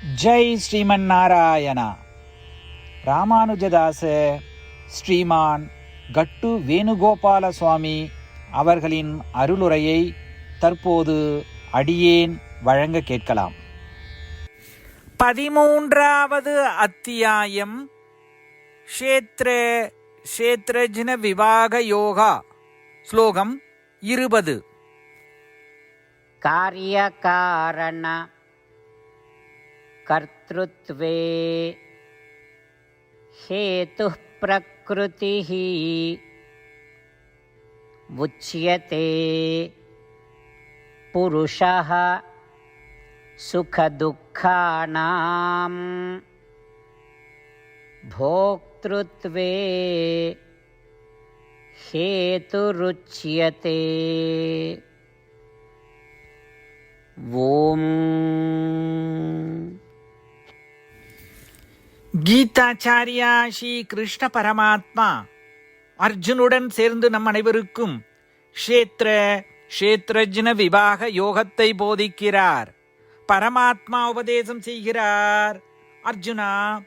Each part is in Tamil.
ஜெய் ஸ்ரீமன் நாராயணா. ராமானுஜதாச ஸ்ரீமான் கட்டு வேணுகோபால சுவாமி அவர்களின் அருளுரையை தற்போது அடியேன் வழங்க கேட்கலாம். பதிமூன்றாவது அத்தியாயம் ஷேத்ரே ஷேத்ரஜின விவாக யோகா ஸ்லோகம் இருபது. காரியகாரண कर्तृत्वे। हेतुः प्रकृतिः उच्यते पुरुषः सुखदुःखानां भोक्तृत्वे हेतुरुच्यते। ॐ। கீதாச்சாரியா ஸ்ரீ கிருஷ்ண பரமாத்மா அர்ஜுனுடன் சேர்ந்து நம் அனைவருக்கும் ஷேத்ர க்ஷேத்ரஜ்ன விவாக யோகத்தை போதிக்கிறார். பரமாத்மா உபதேசம் செய்கிறார். அர்ஜுனா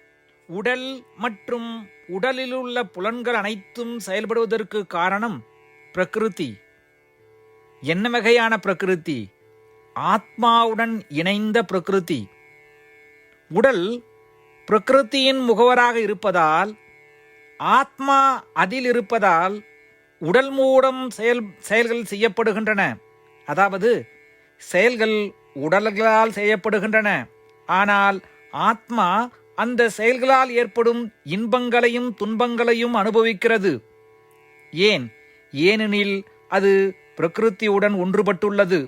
உடல் மற்றும் உடலில் உள்ள புலன்கள் அனைத்தும் செயல்படுவதற்கு காரணம் பிரகிருதி. என்ன வகையான பிரகிருதி? ஆத்மாவுடன் இணைந்த பிரகிருதி. உடல் பிரகிருத்தியின் முகவராக இருப்பதால் ஆத்மா அதில் இருப்பதால் உடல் மூடம் செயல் செயல்கள் செய்யப்படுகின்றன. அதாவது செயல்கள் உடல்களால் செய்யப்படுகின்றன. ஆனால் ஆத்மா அந்த செயல்களால் ஏற்படும் இன்பங்களையும் துன்பங்களையும் அனுபவிக்கிறது. ஏன்? ஏனெனில் அது பிரகிருத்தியுடன் ஒன்றுபட்டுள்ளது.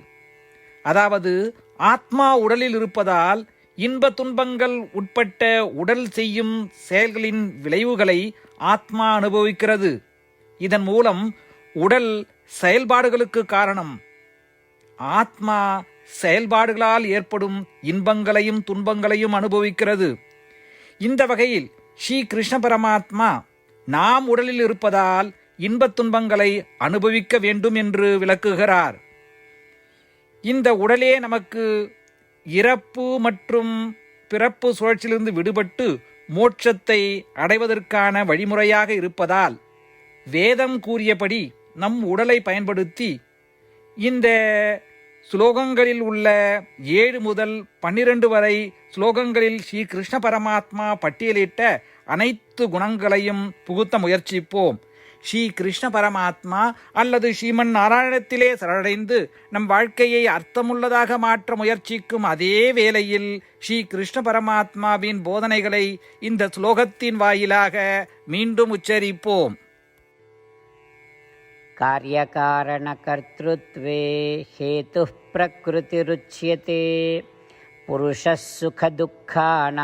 அதாவது ஆத்மா உடலில் இருப்பதால் இன்ப துன்பங்கள் உட்பட்ட உடல் செய்யும் செயல்களின் விளைவுகளை ஆத்மா அனுபவிக்கிறது. இதன் மூலம் உடல் செயல்பாடுகளுக்கு காரணம். ஆத்மா செயல்பாடுகளால் ஏற்படும் இன்பங்களையும் துன்பங்களையும் அனுபவிக்கிறது. இந்த வகையில் ஸ்ரீ கிருஷ்ண பரமாத்மா நாம் உடலில் இருப்பதால் இன்பத் துன்பங்களை அனுபவிக்க வேண்டும் என்று விளக்குகிறார். இந்த உடலே நமக்கு இறப்பு மற்றும் பிறப்பு சுழற்சியிலிருந்து விடுபட்டு மோட்சத்தை அடைவதற்கான வழிமுறையாக இருப்பதால் வேதம் கூறியபடி நம் உடலை பயன்படுத்தி இந்த ஸ்லோகங்களில் உள்ள ஏழு முதல் பன்னிரண்டு வரை ஸ்லோகங்களில் ஸ்ரீ கிருஷ்ண பரமாத்மா பட்டியலிட்ட அனைத்து குணங்களையும் புகுத்த முயற்சிப்போம். ஸ்ரீ கிருஷ்ண பரமாத்மா அல்லது ஸ்ரீமன் நாராயணத்திலே சரணடைந்து நம் வாழ்க்கையை அர்த்தமுள்ளதாக மாற்ற முயற்சிக்கும் அதே வேளையில் ஸ்ரீ கிருஷ்ண பரமாத்மாவின் போதனைகளை இந்த ஸ்லோகத்தின் வாயிலாக மீண்டும் உச்சரிப்போம் कार्यकारणकर्तृत्वे हेतुः प्रकृतिरुच्यते पुरुषः सुखदुःखानां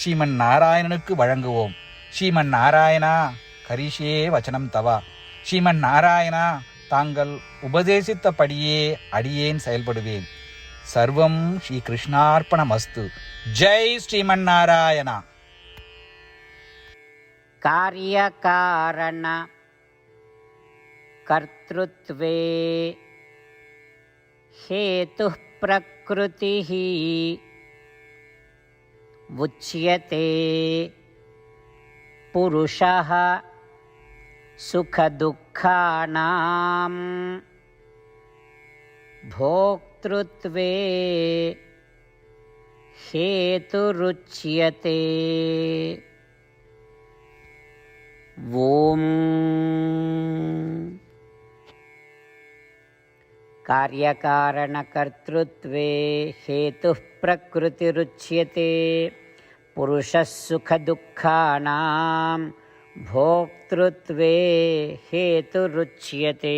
ஸ்ரீமன் நாராயணனுக்கு வழங்குவோம் ஸ்ரீமன் நாராயணா கரிஷே வச்சனம் தவா ஸ்ரீமன் நாராயணா தாங்கள் உபதேசித்தபடியே அடியேன் செயல்படுவேன் சர்வம் ஸ்ரீ கிருஷ்ணார்ப்பணமஸ்து ஜெய் ஸ்ரீமன் நாராயணா कार्यकारण कर्तृत्वे हेतुः प्रकृतिः उच्यते पुरुषः सुखदुःखानां भोक्तृत्वे हेतुरुच्यते। ॐ कार्यकारणकर्तृत्वे हेतुः प्रकृतिरुच्यते। पुरुषः सुखदुःखानां भोक्तृत्वे हेतुरुच्यते।